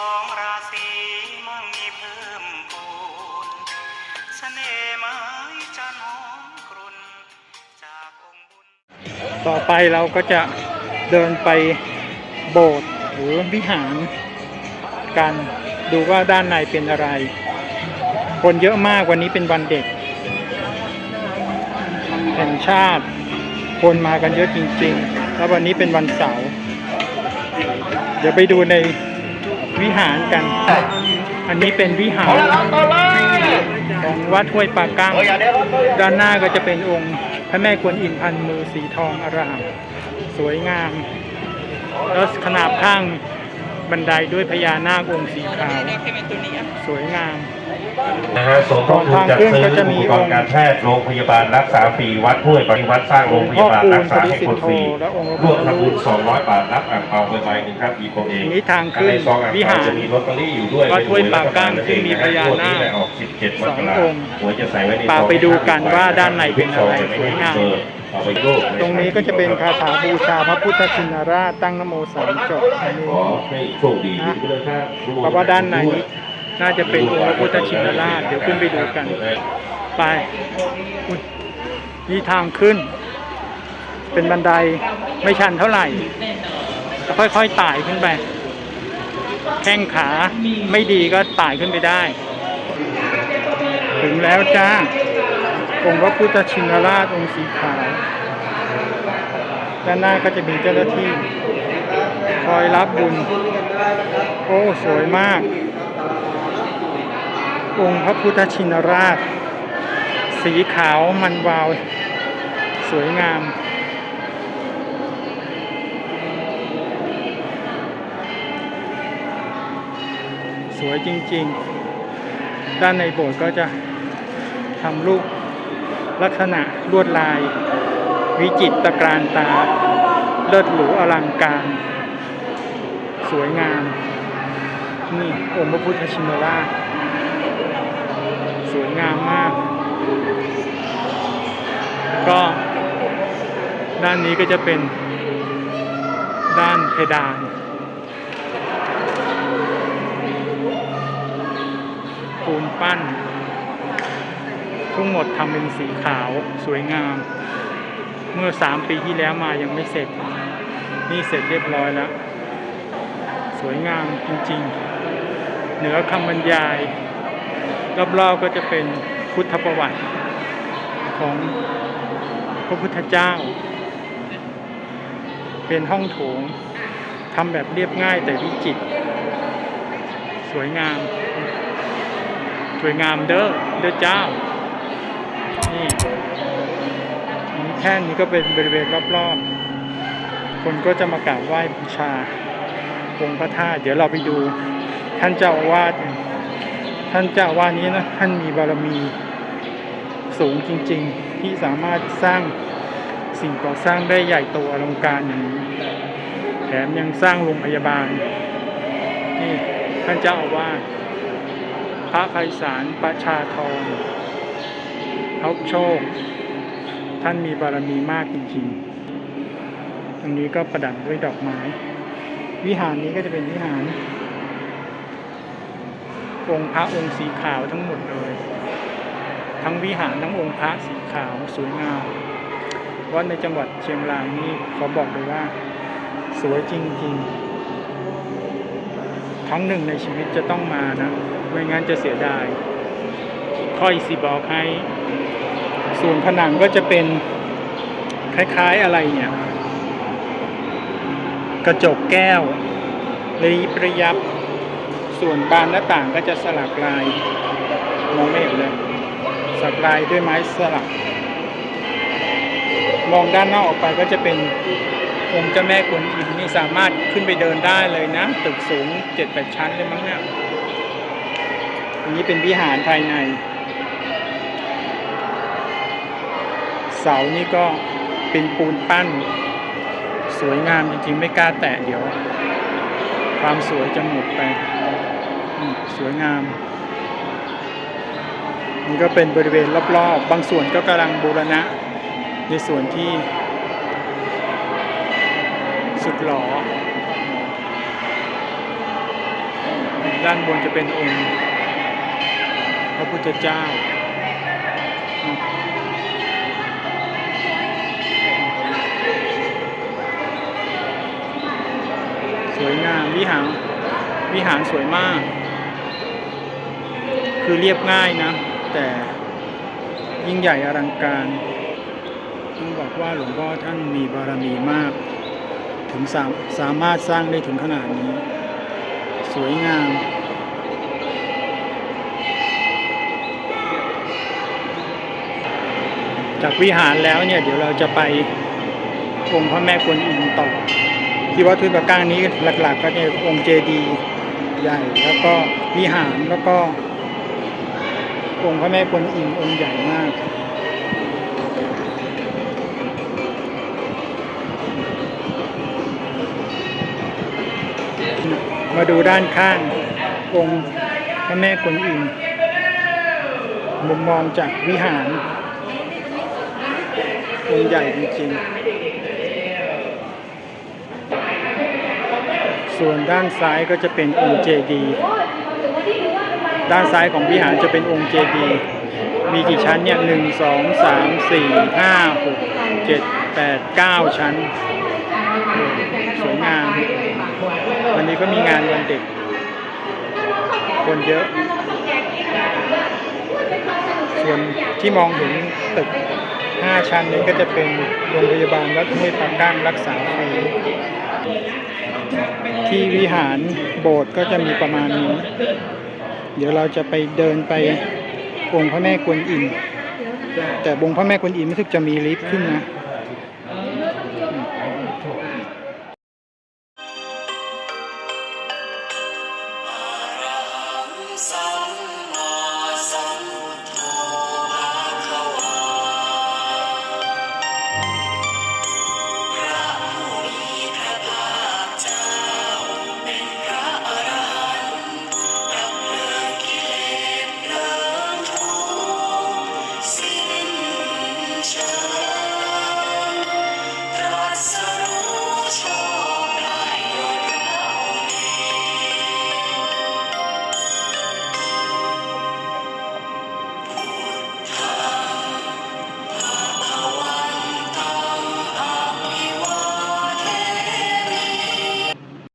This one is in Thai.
องราศีมั่งมีเพิ่มพูนเสน่ห์ไม้จันหอมกรุ่นจากองค์บุญ ต่อไปเราก็จะเดินไปโบสถ์หรือวิหารกันดูว่าด้านในเป็นอะไร คนเยอะมากวันนี้เป็นวันเด็กแห่งชาติ คนมากันเยอะจริงๆ แล้ววันนี้เป็นวันเสาร์ เดี๋ยวไปดูใน วิหารกัน อันนี้เป็นวิหารของวัดห้วยปากั้งด้านหน้าก็จะเป็นองค์พระแม่กวนอิมพันมือสีทองอร่ามสวยงาม แล้วขนาบข้าง บันไดด้วยพญานาคองค์สีขาวสวยงาม นะฮะสมทบทุนจัดซื้ออุปกรณ์การแพทย์โรงพยาบาลรักษาฟรีวัดห้วยปฏิวัติสร้างโรงพยาบาลรักษาให้คนฟรีร่วมทำบุญ200 บาทรับอ่างเปาไปใบหนึ่งครับอีโคเองนี้ทางขึ้นในซองอ่างวิเปาหารจะมีลอตเตอรี่อยู่ด้วยวัดห้วยปากก้างซึ่งมีพญานาคงวดนี้แหละออก17มกราสององค์หวยจะใส่ไว้ในปาซองไปดูกันว่าด้านในเป็นอะไรสวยงามเอาไปลูก ตรงนี้ก็จะเป็นคาถาบูชาพระพุทธชินราชตั้งนโมสามจบอันนี้ขอให้โชคดีด้วยครับเพราะว่าด้านในนี้น่าจะเป็นองค์พระพุทธชินราชเดี๋ยวขึ้นไปดูกัน ไปอุ๊ยนี่ทางขึ้น เป็นบันไดไม่ชันเท่าไหร่ค่อยๆไต่ขึ้นไป แข้งขาไม่ดีก็ไต่ขึ้นไปได้ ถึงแล้วจ้า องค์พระพุทธชินราชองค์สีขาว ด้านหน้าก็จะมีเจ้าหน้าที่ คอยรับบุญ โอ้สวยมาก องค์พระพุทธชินราช สีขาวมันวาว สวยงามสวยจริง ๆ ด้านในโบสถ์ก็จะทำรูป ลักษณะลวดลาย วิจิตรกานตา เลิศหรูอลังการ สวยงาม นี่องค์พระพุทธชินราชสวยงามมาก ก็ด้านนี้ก็จะเป็นด้านเพดานปูนปั้น ทั้งหมดทำเป็นสีขาวสวยงาม เมื่อสามปีที่แล้วมายังไม่เสร็จ นี่เสร็จเรียบร้อยแล้ว สวยงามจริงๆ เหนือคำบรรยาย รอบๆก็จะเป็นพุทธประวัติของพระพุทธเจ้า เป็นห้องโถงทำแบบเรียบง่ายแต่วิจิตรสวยงาม สวยงามเด้อเด้อเจ้า นี่แค่นี้ก็เป็นบริเวณรอบๆ คนก็จะมากราบไหว้บูชาองค์พระธาตุเดี๋ยวเราไปดู ท่านเจ้าอาวาสท่านเจ้าอาวาสนี้นะท่านมีบารมีสูงจริง ๆ ที่สามารถสร้างสิ่งก่อสร้างได้ใหญ่โตอลังการอย่างนี้แถมยังสร้างโรงพยาบาลนี่ท่านเจ้าอาวาสพระไพศาลประชาทอ งทบโชค ท่านมีบารมีมากจริงๆ ตรงนี้ก็ประดับด้วยดอกไม้ วิหารนี้ก็จะเป็นวิหาร องค์พระองค์สีขาวทั้งหมดเลย ทั้งวิหารทั้งองค์พระสีขาวสวยงามวัดในจังหวัดเชียงรายนี่ขอบอกเลยว่า สวยจริงๆ ครั้งหนึ่งในชีวิตจะต้องมานะ ไม่งั้นจะเสียดายค่อยสิบอกให้ ส่วนผนังก็จะเป็นคล้ายๆอะไรเนี่ย กระจกแก้วระยิบระยับ ส่วนบานหน้าต่างก็จะสลักลายมองไม่เห็นเลยสลักลายด้วยไม้สลัก มองด้านนอกออกไปก็จะเป็นองค์เจ้าแม่กวนอิมนี่สามารถขึ้นไปเดินได้เลยนะ ตึกสูงเจ็ดแปดชั้นเลยมั้งเนี่ยอันนี้เป็นวิหารภายใน เสานี่ก็เป็นปูนปั้น สวยงามจริงๆ ไม่กล้าแตะเดี๋ยว ความสวยจะหมดไปสวยงามนี่ก็เป็นบริเวณรอบๆ บางส่วนก็กำลังบูรณะ ในส่วนที่ สุดหลอด้านบนจะเป็นองค์ พระพุทธเจ้า วยงามวิหารวิหารสวยมาก คือเรียบง่ายนะ แต่ยิ่งใหญ่อลังการต้องบอกว่าหลวงพ่อท่านมีบารมีมาก ถึงสาสามารถสร้างได้ถึงขนาดนี้ สวยงามจากวิหารแล้วเนี่ย เดี๋ยวเราจะไปองค์พระแม่กวนอิมต่อ ที่วัดทุยปะก้างนี้หลัก ๆ ก็จะองค์เจดีย์ใหญ่แล้วก็วิหารแล้วก็องค์พระแม่กวนอิมองค์ใหญ่มากมาดูด้านข้างองค์พระแม่กวนอิมมุมมองจากวิหารองค์ใหญ่จริงๆ ส่วนด้านซ้ายก็จะเป็นองค์เจดีด้านซ้ายของวิหารจะเป็นองค์เจดีมีกี่ชั้นเนี่ยหนึ่งสองสามสี่ห้าหกเจ็ดแปดเก้าชั้น สวยงาม วันนี้ก็มีงานวันเด็ก คนเยอะ ส่วนที่มองเห็นตึก5ชั้นนี้ก็จะเป็นโรงพยาบาลวัดห้วยปากก้างรักษาฟรี ที่วิหารโบสถ์ก็จะมีประมาณนี้ เดี๋ยวเราจะไปเดินไปองค์พระแม่กวนอิมแต่องค์พระแม่กวนอิมรู้สึกจะมีลิฟต์ขึ้นนะสา